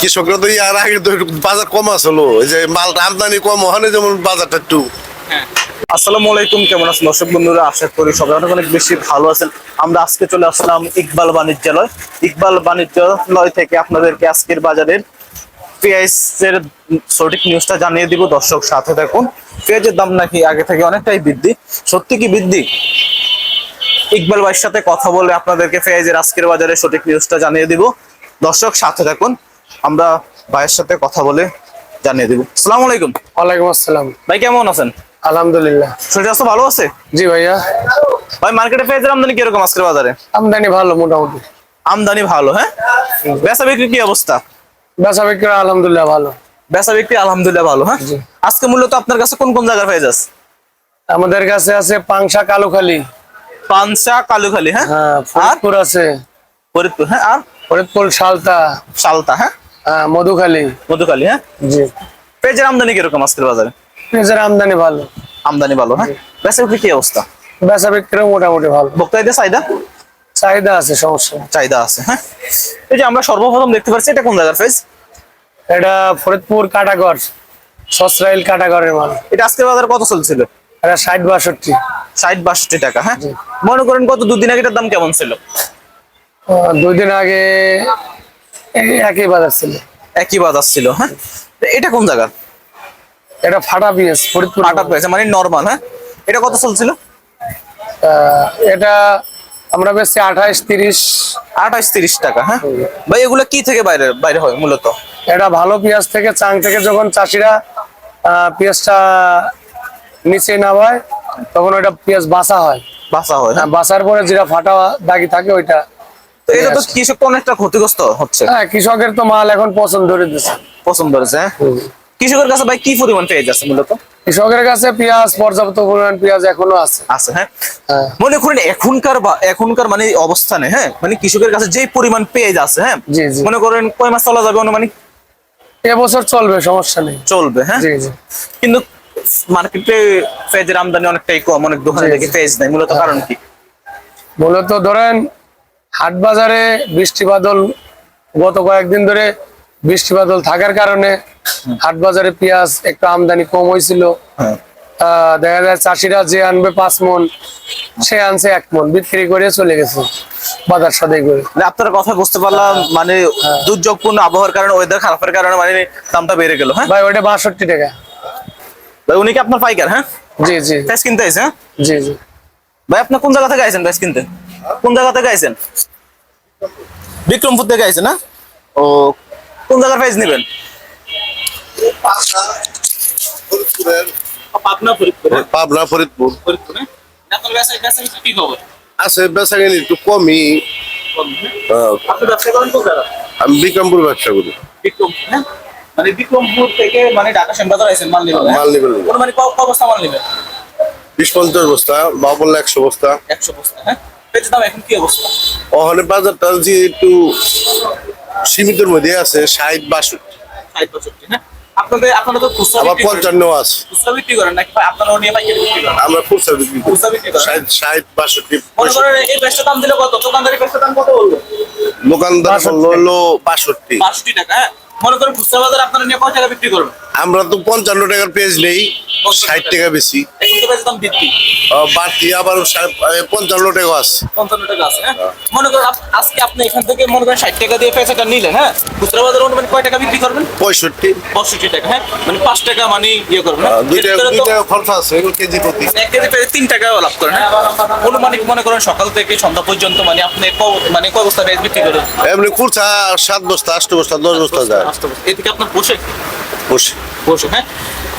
কৃষকরা তো ইয়ার আগে তো বাজার কম আসলো। এই যে মালটা আমদানি কম ওখানে যেমন বাজারটা একটু। আসসালামু আলাইকুম কেমন আছেন দর্শক বন্ধুরা? আশা করি সবাই অনেক অনেক বেশি ভালো আছেন। আমরা আজকে চলে আসলাম ইকবাল বাণিজ্যালয়। ইকবাল বাণিজ্যালয় থেকে আপনাদেরকে আজকের বাজারের পেঁয়াজের সঠিক নিউজটা জানিয়ে দিব। দর্শক সাথে থাকুন। পেঁয়াজের দাম নাকি আগে থেকে অনেকটাই বৃদ্ধি। সত্যি কি বৃদ্ধি? ইকবাল ভাইয়ের সাথে কথা বলে আপনাদেরকে পেঁয়াজের আজকের বাজারে সঠিক নিউজটা জানিয়ে দিব। দর্শক সাথে থাকুন। আমরা ভাইয়ের সাথে কথা বলে জানিয়ে দিব। আসসালামু আলাইকুম। ওয়ালাইকুম আসসালাম। ভাই কেমন আছেন? আলহামদুলিল্লাহ। শরীর স্বাস্থ্য ভালো আছে? জি ভাইয়া। ভাই মার্কেটে পেঁয়াজের আমদানি কীরকম আজকের বাজারে? আমদানি ভালো মোটামুটি। আমদানি ভালো হ্যাঁ? বেচা বিক্রি কি অবস্থা? বেচা বিক্রি আলহামদুলিল্লাহ ভালো। বেচা বিক্রি আলহামদুলিল্লাহ ভালো হ্যাঁ। আজকে মূলত আপনার কাছে কোন কোন জায়গার পেঁয়াজ আছে? আমাদের কাছে আছে পাংশা কালুখালি। পানসা কালুখালি হ্যাঁ? হ্যাঁ আর? ফরিদপুর আছে। ফরিদপুর হ্যাঁ? আর? ফরিদপুর সালতা। সালতা হ্যাঁ? হ্যাঁ মধুখালী। মধুখালী হ্যাঁ? জি। পেঁয়াজের আমদানি কীরকম আজকের বাজারে? পেঁয়াজের আমদানি ভালো। আমদানি ভালো হ্যাঁ? বেচা বিক্রি কি অবস্থা? বেচা বিক্রি মোটামুটি ভালো। ভোক্তাদের চাহিদা? চাহিদা আছে সমস্যা চাহিদা আছে হ্যাঁ? এই যে আমরা সর্বপ্রথম দেখতে পাচ্ছি এটা কোন জায়গার পেঁয়াজ এটা ফরিদপুর কাটাগড় সসরাইল কাটাগড়ের মাল। এটা আজকের বাজারে কত চলছিল? এটা ষাট বাষট্টি। ষাট বাষট্টি টাকা হ্যাঁ? মনে করেন কত দুদিন আগে এটার দাম কেমন ছিল? আহ, দুই দিন আগে একই বাজার ছিল। একই বাজার ছিল হ্যাঁ? এটা কোন জায়গার এটা ফাটা পিঁয়াজ ফরিদপুর আটা পেয়েছে মানে নর্মাল হ্যাঁ? এটা কত চলছিল এটা আমরা বেশি আঠাইশ তিরিশ। আঠাশ তিরিশ টাকা হ্যাঁ? ভাই এগুলো কি থেকে বাইরে বাইরে হয় মূলত? এটা ভালো পেঁয়াজ থেকে চাং থেকে যখন চাষিরা পেঁয়াজটা নিচে নামায় তখন ওইটা পেঁয়াজ বাসা হয়। বাসা হয় হ্যাঁ? হ্যাঁ, বাসার পরে যেটা ফাটা দাগি থাকে ওইটা তো এটা তো কৃষক তো অনেকটা ক্ষতিগ্রস্ত হচ্ছে। হ্যাঁ কৃষকের তো মাল এখন পছন্দ ধরে দিচ্ছে পছন্দ হয়েছে হ্যাঁ? কৃষকের কাছে ভাই কি পরিমাণ পেঁয়াজ আছে মূলত? কৃষকের কাছে পেঁয়াজ পর্যাপ্ত পরিমাণ পেঁয়াজ এখনও আছে। আছে হ্যাঁ? হ্যাঁ। মনে করেন এখনকার এখনকার মানে অবস্থানে হ্যাঁ? মানে কৃষকের কাছে যে পরিমাণ পেঁয়াজ আছে হ্যাঁ। মনে করেন কয় মাস চলা যাবে অনুমানিক এবছর চলবে সমস্যা নেই। চলবে হ্যাঁ? কিন্তু মার্কেটে পেঁয়াজের আমদানি অনেকটাই কম অনেক দোকানে দেখি পেঁয়াজ নাই। মূলত কারণ কি? মূলত ধরেন হাট বাজারে বৃষ্টি বাদল গত কয়েকদিন ধরে বৃষ্টি বাদল থাকার কারণে হাট বাজারে পেঁয়াজ একটু আমদানি কম হয়েছিল। হ্যাঁ। দেখা যায় চাষিরা যে আনবে পাঁচ মন সে আনছে এক মন বিক্রি করে চলে গেছে বাজার সদাই করে। মানে আপনার কথা বুঝতে পারলাম মানে দুর্যোগপূর্ণ আবহাওয়ার কারণে ওয়েদার খারাপের কারণে মানে দামটা বেড়ে গেল হ্যাঁ? ভাই ওইটা বাষট্টি টাকা। ভাই উনি কি আপনার পাইকার হ্যাঁ? জি জি। প্যাস কিনতে আইছে হ্যাঁ? জি জি। ভাই আপনি কোন জায়গা থেকে আইছেন প্যাস কিনতে? কোন জায়গা থেকে আইছেন? বিক্রমপুর থেকে আইছেন না? ও কোন জায়গার প্রাইস নেবেন? পাবনা ফরিদপুর পাবনা ফরিদপুর। ফরিদপুর আপনার ব্যবসা ব্যবসা আছে বেচা কিনি একটু কমই। জায়গা আমি বিক্রমপুর ব্যবসা করি। বিক্রমপুর হ্যাঁ? মানে বিক্রমপুর থেকে মানে ঢাকা শ্যামবাজার আইছেন মাল নেবেন হ্যাঁ? মাল নেবেন। কোন মানে ক ক বস্তা মাল নেবেন? বিশ পঞ্চাশ বস্তা বা বললে একশো বস্তা। একশো বস্তা হ্যাঁ? পেঁয়াজের দাম এখন কি অবস্থা? ওখানে বাজারটা যে একটু সীমিতর মধ্যে আছে ষাট বাষট্টি। ষাট আপনাদের আপনারা তো খুচরা আবার বিক্রি করেন। পঞ্চান্ন আছে। খুচরা বিক্রি করেন নাকি? আপনারা নিয়ে পাইকারি বিক্রি করেন? আমরা খুচরা বিক্রি করি। খুচরা বিক্রি করেন? ষাট ষাট বাষট্টি। মনে করেন এই দাম দিলে কত? দোকানদারি ব্যবসার দাম কত বলব দোকানদার বাষট্টি। হলো বাষট্টি। বাষট্টি টাকা হ্যাঁ? মনে করেন খুচরা বাজার আপনারা নিয়ে কয় টাকা বিক্রি করবেন? আমরা তো পঞ্চান্ন টাকার পেজ নেই ষাট টাকা। বেশি। বাড়তি আবার পঞ্চান্ন টাকা আছে। পঞ্চান্ন টাকা আছে হ্যাঁ? মনে করেন আজকে আপনি এখান থেকে মনে করেন ষাট টাকা দিয়ে পেঁয়াজটা নিলেন হ্যাঁ? খুচরা বাজারে অনুমান কয় টাকা বিক্রি করবেন? পঁয়ষট্টি। পঁয়ষট্টি টাকা হ্যাঁ? মানে পাঁচ টাকা মানে ইয়ে করবেন হ্যাঁ? দুই টাকা দুই টাকা খরচা আছে কেজি প্রতি। এক কেজি পেঁয়াজে তিন টাকা লাভ করেন হ্যাঁ? অনুমানিক মনে করেন সকাল থেকে সন্ধ্যা পর্যন্ত মানে আপনি মানে কয় বস্তা পেঁয়াজ বিক্রি করেন? এমনি খুচরা সাত বস্তা আট বস্তা দশ বস্তা যায়। এদিকে আপনার পোষে বসে। বসে হ্যাঁ?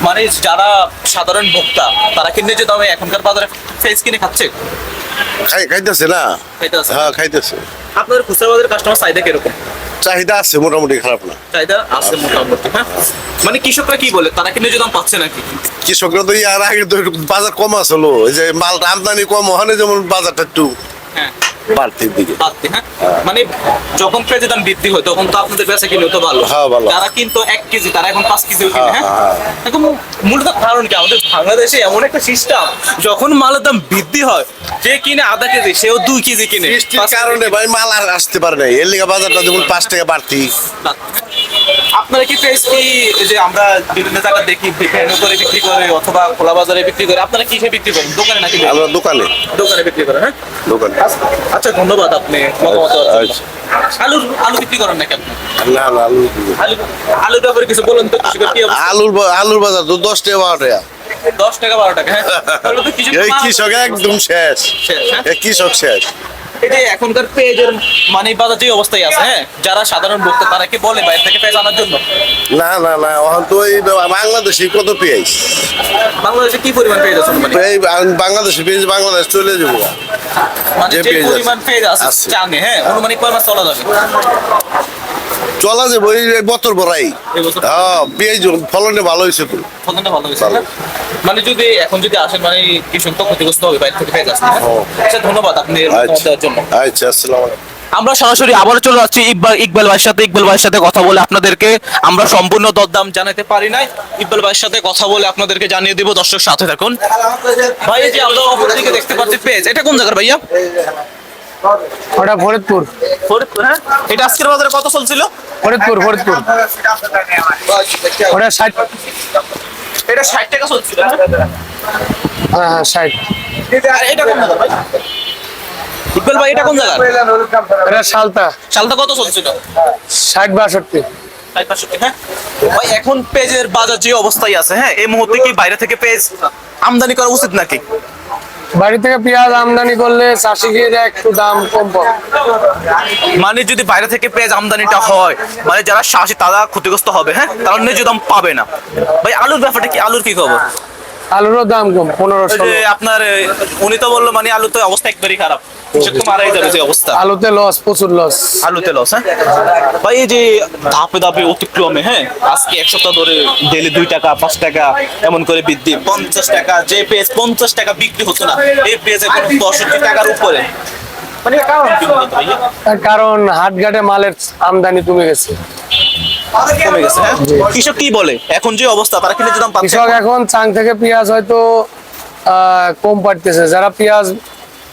মানে যারা সাধারণ ভোক্তা তারা কিনে যে দামে এখনকার বাজারে ফেস কিনে খাচ্ছে? খাই খাইতেছে না। খাইতেছে। হ্যাঁ খাইতেছে। আপনাদের খুচরা বাজারে কাস্টমার চাহিদা কীরকম? চাহিদা আছে মোটামুটি খারাপ না। চাহিদা আছে মোটামুটি হ্যাঁ? মানে কৃষকরা কি বলে? তারা কিনে যে দাম পাচ্ছে নাকি? কৃষকরা তো ইয়ার আগে তো বাজার কম আসলো এই যে মালটা আমদানি কম ওখানে যেমন বাজারটা একটু হ্যাঁ। বাড়তির দিকে। বাড়তি হ্যাঁ? মানে যখন পেঁয়াজের দাম বৃদ্ধি হয় তখন তো আপনাদের বেচা কিনে তো ভালো। হ্যাঁ, ভালো। তারা কিন্তু এক কেজি তারা এখন পাঁচ কেজিও কিনে। এখন মূলত কারণ কি? আমাদের বাংলাদেশে এমন একটা সিস্টেম যখন মালের দাম বৃদ্ধি হয় যে কিনে আধা কেজি সেও দুই কেজি কিনে। কারণে ভাই মাল আর আসতে পারে নাই এর লিগে বাজারটা যেমন পাঁচ টাকা বাড়তি। আপনারা কি পেজ কি যে আমরা বিভিন্ন জায়গায় দেখি ভ্যানে করে বিক্রি করে অথবা খোলা বাজারে বিক্রি করে আপনারা কিসে বিক্রি করেন? দোকানে নাকি আমরা দোকানে। দোকানে বিক্রি করেন হ্যাঁ? দোকানে। আচ্ছা ধন্যবাদ আপনি মতামত। আচ্ছা। আলু আলু বিক্রি করেন নাকি আপনি না না আলু আলু আলুর ব্যাপারে কিছু বলুন তো? আলুর আলুর বাজার তো দশ টাকা বারো টাকা। দশ টাকা বারো টাকা হ্যাঁ? কৃষক একদম শেষ। শেষ, হ্যাঁ? কৃষক শেষ। এই যে এখনকার পেঁয়াজের মানে বাজার যে অবস্থায় আছে হ্যাঁ? যারা সাধারণ ভোক্তা তারা কি বলে বাইরে থেকে পেঁয়াজ আনার জন্য? না না না এখন তো এই বাংলাদেশি কত পেঁয়াজ বাংলাদেশে কি পরিমাণ পেঁয়াজ আছে মানে? এই বাংলাদেশি পেঁয়াজ বাংলাদেশ চলে যাব। মানে যে পেঁয়াজ পরিমাণ পেঁয়াজ আছে। চাঙে হ্যাঁ? অনুমানিক পরিমাণ চলা যাবে। চলা যাব এই বছর এই হ্যাঁ পেঁয়াজ ফলনে ভালো হয়েছে তো। ফলনটা ভালো হয়েছে মানে যদি এখন যদি আসেন মানে কৃষক তো ক্ষতিগ্রস্ত হবে বাইরে থেকে পেঁয়াজ আসলে হ্যাঁ? আচ্ছা ধন্যবাদ আপনি আচ্ছা। দেওয়ার জন্য। আচ্ছা আসসালাম আলাইকুম। আমরা সরাসরি আবারও চলে যাচ্ছি ইকবাল ইকবাল ভাইয়ের সাথে। ইকবাল ভাইয়ের সাথে কথা বলে আপনাদেরকে আমরা সম্পূর্ণ দরদাম জানাতে পারি নাই। ইকবাল ভাইয়ের সাথে কথা বলে আপনাদেরকে জানিয়ে দেব দর্শক সাথে থাকুন। ভাই যে আমরা অপরদিকে দেখতে পাচ্ছি পেজ এটা কোন জায়গার ভাইয়া? ওটা ফরিদপুর। ফরিদপুর হ্যাঁ? এটা আজকের বাজারে কত চলছিল? ফরিদপুর ফরিদপুর। ওটা ষাট। এটা ষাট টাকা চলছিল হ্যাঁ? হ্যাঁ হ্যাঁ ষাট। এটা কোন জায়গার ভাই? ইকবাল ভাই এটা কোন জায়গার? এটা সালতা। চালটা কত চলছিল? ষাট বাষট্টি। ষাট হ্যাঁ? ভাই এখন পেজের বাজার যে অবস্থায় আছে হ্যাঁ এই মুহূর্তে কি বাইরে থেকে পেজ আমদানি করা উচিত নাকি? বাড়ি থেকে পেঁয়াজ আমদানি করলে চাষি গিয়ে একটু দাম কম মানে যদি বাইরে থেকে পেঁয়াজ আমদানিটা হয় মানে যারা চাষি তারা ক্ষতিগ্রস্ত হবে হ্যাঁ? তারা ন্যায্য দাম পাবে না। ভাই, আলুর ব্যাপারটা কি? আলুর কি খবর? আলুরও দাম কম পনেরো আপনার উনি তো বলল মানে আলু তো অবস্থা একবারই খারাপ। আলুতে লস প্রচুর লস আলুতে লস হ্যাঁ? ভাই এই যে ধাপে ধাপে অতিক্রমে হ্যাঁ? আজকে এক সপ্তাহ ধরে ডেলি দুই টাকা পাঁচ টাকা এমন করে বৃদ্ধি। পঞ্চাশ টাকা যে পেঁয়াজ পঞ্চাশ টাকা বিক্রি হতো না এই পেঁয়াজ এখন পঁয়ষট্টি টাকার উপরে। মানে কারণ? কারণ হাটঘাটে মালের আমদানি কমে গেছে। কমে গেছে। হ্যাঁ? কৃষক কি বলে? এখন যে অবস্থা তারা কিনে দাম পাচ্ছে? কৃষক এখন চাং থেকে পেঁয়াজ হয়তো কম পারতেছে যারা পেঁয়াজ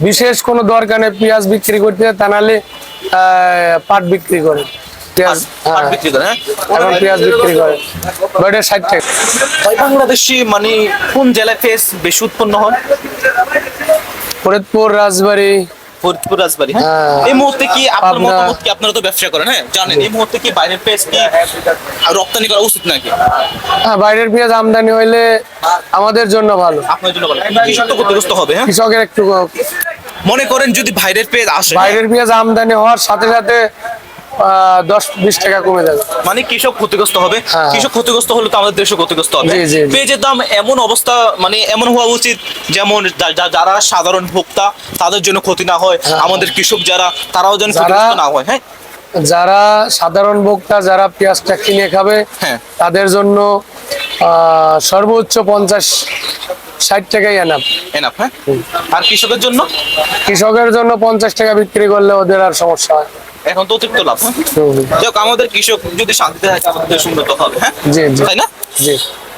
বিশেষ কোনো দরকার নেই পেঁয়াজ বিক্রি করতে তা নাহলে পাট বিক্রি করে। হ্যাঁ। হ্যাঁ? বাংলাদেশি মানে কোন জেলায় বেশি উৎপন্ন হয়? ফরিদপুর রাজবাড়ী ফরিদপুর রাজবাড়ি। হ্যাঁ। এই মুহূর্তে কি আপনার মতামত কি? আপনারা তো ব্যবসা করেন হ্যাঁ? জানেন এই মুহূর্তে কি বাইরের পেঁয়াজ কি রপ্তানি করা উচিত নাকি? হ্যাঁ বাইরের পেঁয়াজ আমদানি হইলে আমাদের জন্য ভালো। আপনার জন্য ভালো। কৃষক তো ক্ষতিগ্রস্ত হবে হ্যাঁ? কৃষকের একটু মনে করেন যদি বাইরের পেঁয়াজ আসে হ্যাঁ, বাইরের পেঁয়াজ আমদানি হওয়ার সাথে সাথে দশ বিশ টাকা কমে যাবে। মানে কৃষক ক্ষতিগ্রস্ত হবে। হ্যাঁ। কৃষক ক্ষতিগ্রস্ত হলে তো আমাদের দেশও ক্ষতিগ্রস্ত হবে। পেঁয়াজের দাম এমন অবস্থা মানে এমন হওয়া উচিত যেমন যারা সাধারণ ভোক্তা তাদের জন্য ক্ষতি না হয়। হ্যাঁ। আমাদের কৃষক যারা তারাও যেন ক্ষতিগ্রস্ত না হয় হ্যাঁ? যারা সাধারণ ভোক্তা যারা পেঁয়াজটা কিনে খাবে হ্যাঁ। তাদের জন্য সর্বোচ্চ পঞ্চাশ ষাট টাকাই আনাপ এনাফ হ্যাঁ? আর কৃষকের জন্য? কৃষকের জন্য পঞ্চাশ টাকা বিক্রি করলে ওদের আর সমস্যা হয় এখন তো অতিরিক্ত লাভ। যাক আমাদের কৃষক যদি শান্তিতে থাকে আমাদের উন্নত হবে হ্যাঁ। তাই না? জি।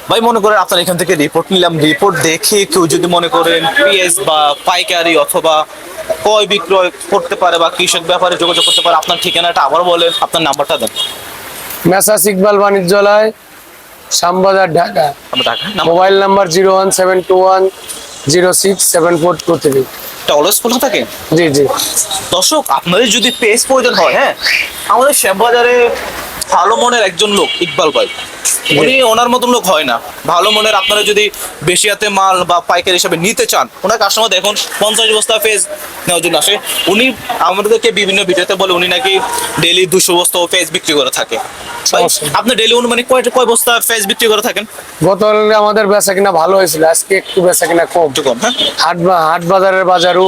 ভাই মনে করেন আপনার এখান থেকে রিপোর্ট নিলাম রিপোর্ট দেখে কেউ যদি মনে করেন পিএস বা পাইকারি অথবা ক্রয় বিক্রয় করতে পারে বা কৃষক ব্যাপারে যোগাযোগ করতে পারে আপনার ঠিকানাটা আবার বলেন আপনার নাম্বারটা দেন। Messrs Iqbal Banijyalaya Shyambazar Dhaka. Mobile number zero one seven two one zero six seven four two three. Always খোলা থাকে? জি জি। দর্শক আপনাদের যদি পেজ প্রয়োজন হয় হ্যাঁ আমাদের শ্যামবাজারে ভালো মনের একজন লোক ইকবাল ভাই উনি ওনার মতন লোক হয় না। ভালো মনের আপনারা যদি বেশি হাতে মাল বা পাইকারি হিসাবে নিতে চান ওনার কাস্টমার দেখুন পঞ্চাশ বস্তা পেজ নেওয়ার জন্য আসে। উনি আমাদেরকে বিভিন্ন ভিডিওতে বলে উনি নাকি ডেলি দুশো বস্তা পেজ বিক্রি করে থাকে। আপনি ডেলি অনুমানিক কয় কয় বস্তা পেজ বিক্রি করে থাকেন? গতকাল আমাদের বেচা কিনা ভালো হয়েছিল আজকে একটু বেচা কিনা কম। হ্যাঁ? হাট হাট বাজারের বাজারও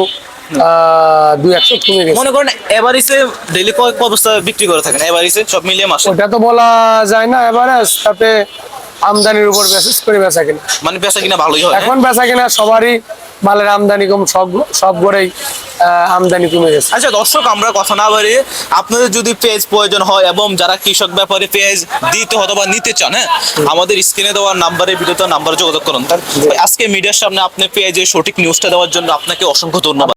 দুই একশো কমে গেছে। মনে করেন এভারেজে ডেলি কয় কয় বস্তা বিক্রি করে থাকেন? এভারেজে সব মিলিয়ে মাসে? ওটা তো বলা যায় না তাতে আমদানির উপর বেসিস করে বেচা কিনা। মানে বেচা কিনা ভালোই হয়? এখন বেচা কিনা সবারই মালের আমদানি কম সব আমদানি কমে গেছে। আচ্ছা দর্শক আমরা কথা না বাড়িয়ে আপনাদের যদি পেজ প্রয়োজন হয় এবং যারা কৃষক ব্যাপারে পেজ দিতে অথবা নিতে চান হ্যাঁ? আমাদের স্ক্রিনে দেওয়া নাম্বারে ভিডিওতে নাম্বার যোগাযোগ করুন। আজকে মিডিয়ার সামনে আপনি পেজের সঠিক নিউজটা দেওয়ার জন্য আপনাকে অসংখ্য ধন্যবাদ।